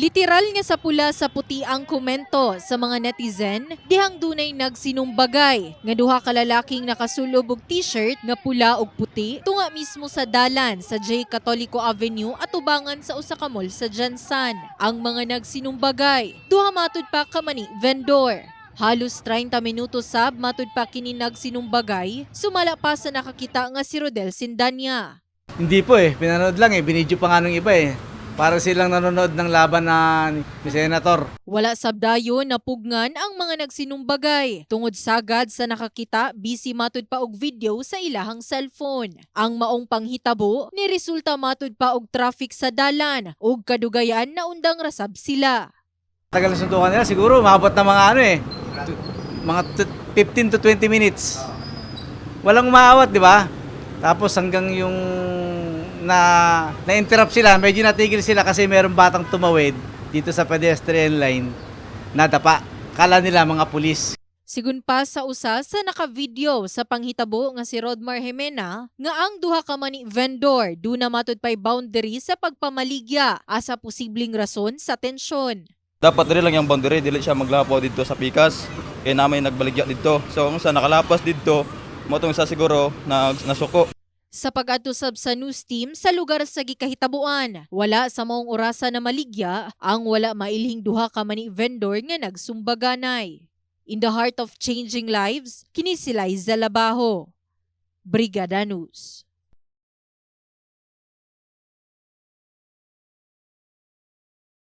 Literal nga sa pula sa puti ang komento sa mga netizen dihang dunay nagsinumbagay nga duha ka lalaking nakasulob og t-shirt nga pula ug puti tunga mismo sa dalan sa J Catolico Avenue at ubangan sa usa ka mall sa Jansan. Ang mga nagsinumbagay duha matud pa ka mani vendor. Halos 30 minutos sab matud pa kini nagsinumbagay sumala pa sa nakakita nga si Rodel Sindanya. Hindi po eh, pinanood lang eh, binidyo pa nga nung iba eh. Para silang nanonood ng laban na ni Senator. Wala sabdayo na pugnan ang mga nagsinumbagay. Tungod sagad sa nakakita, busy matud pa og video sa ilahang cellphone. Ang maong panghitabo ni resulta matud pa og traffic sa dalan ug kadugayan na undang rasab sila. Tagal na suntukan nila, siguro maabot na mga ano eh, mga t- 15 to 20 minutes. Walang umaawat, di ba? Tapos hanggang yung na na-interrupt sila, medyo natigil sila kasi merong batang tumawid dito sa pedestrian line nadapa. Kala nila mga pulis. Sigun pa sa usa sa naka-video sa panghitabo nga si Rodmar Jimena nga ang duha ka mani vendor do na matud pay boundary sa pagpamaligya asa posibleng rason sa tensyon. dapat diri lang yung boundary dili siya maglapo dito sa pikas kay namin nagbaligya dito so kung sa nakalapas dito mo tong sa siguro na nasuko Sa pag-atusab sa news team sa lugar sa gikahitabuan, wala sa maong orasa na maligya ang wala mailhing duha ka mani vendor nga nagsumbaganay. In the heart of changing lives, kini si Liza Labaho. Brigada News.